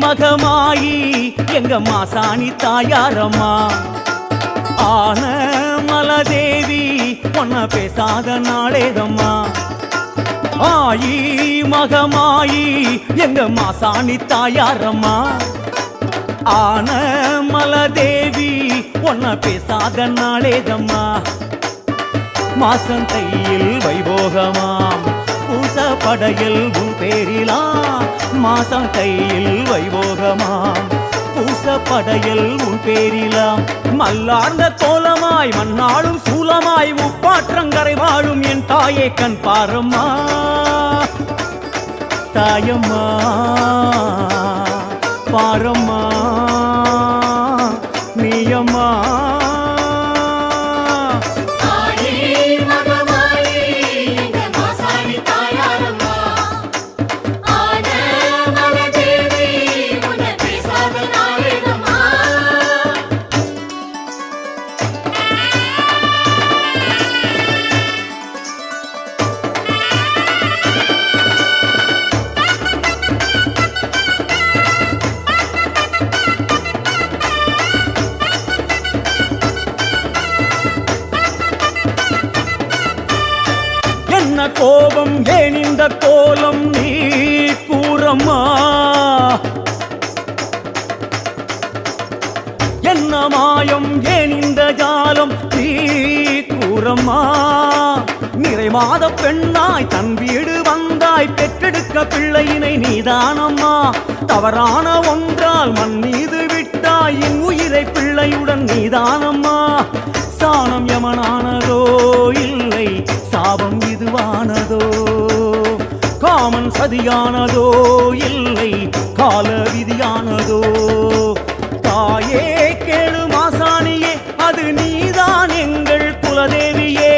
மகமாயி எங்க மாசாணி தாயாரம்மா. ஆன மலதேவி ஒன்ன பேசாத நாளேதம்மா. ஆயி மகமாயி எங்க மாசாணி தாயாரம்மா. ஆன மலதேவி ஒன்ன பேசாத நாளேதம்மா. மாசந்தையில் வைபோகமாம். படையில் உன் பேரிலா மாசம் கையில் வைபோகமாம் பூச படையில் உன் பேரிலாம் மல்லார்ந்த கோலமாய் மண்ணாளும் சூலமாய் உப்பாற்றங்கரை வாழும் என் தாயே கண் பாரம்மா தாயம்மா பாரம்மா. கோபம் ஏன் இந்த கோலம் நீ கூறம்மா என்ன மாயம் ஏன் இந்த ஜாலம் நீ கூறம்மா நிறை மாத பெண்ணாய் தன் வீடு வந்தாய் பெற்றெடுக்க பிள்ளையினை நீதானம்மா. தவறான ஒன்றால் மண் மீது விட்டாய் சதியானதோ இல்லை கால விதியானதோ தாயே கேளு மாசாணியே அது நீதான் எங்கள் குலதேவியே.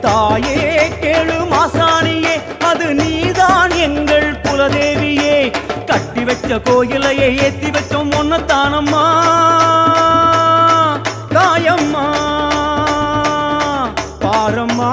தாயே கேளு மாசாணியே அது நீதான் எங்கள் குலதேவியே. கட்டி வச்ச கோயிலையே ஏத்தி வச்சோம் ஒன்னத்தானம்மா. தாயம்மா பாரம்மா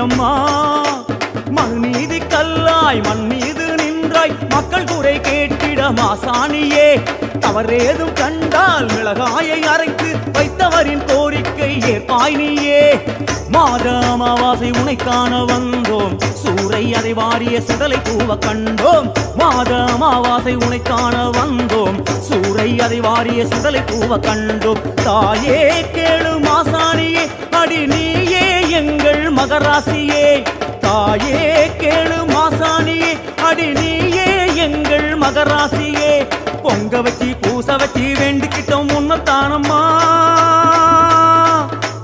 அம்மா. நீயம்மா மண் மீது கல்லாய் மண் மீது நின்றாய். மக்கள் குறை கேட்டிட மாசாணியே. தவறேதும் கண்டால் மிளகாயை அரைத்து வைத்தவரின் கோரிக்கை ஏற்பாய் நீயே. மாத அமாவாசை உனை காண வந்தோம். சூறை அதை வாரிய சுடலை பூவ கண்டோம். மாத அமாவாசை உனை காண வந்தோம். சூறை அதை வாரிய சுடலை பூவ கண்டோம். தாயே கேளு மாசாணியே. அடி நீ மகராசியே தாயே கேளு மாசாணியே அடி நீயே எங்கள் மகராசியே. பொங்க வச்சு பூச வச்சு வேண்டிக்கிட்டோம் உன்னத்தானம்மா.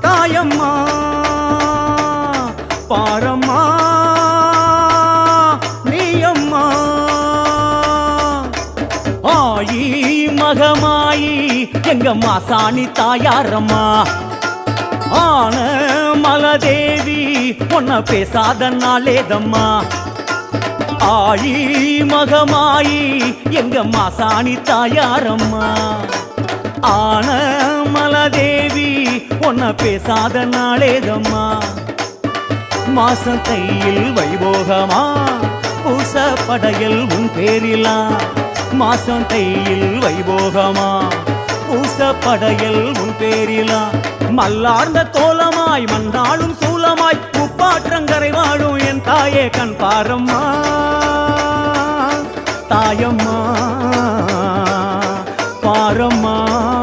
தாயம்மா பாரம்மா நீயம்மா. ஆயி மகமாயி எங்க மாசாணி தாயாரம்மா. ஆன மலதேவி உன்ன பேசாத நாளேதம்மா ஆயி மகமாயி எங்க மாசாணி தாயாரம்மா. ஆன மலதேவி உன்ன பேசாத நாளேதம்மா மாசம் கையில் வைபோகமா பூச படையல் உன் பேரிலா. மாசம் கையில் வைபோகமா பூச படையல் உன் பேரிலா. மல்லார்ந்த தோலமாய் மண்ணாளும் சூலமாய் உப்பாற்றங்கரை வாழும் என் தாயே கண் பாரம்மா. தாயம்மா பாரம்மா.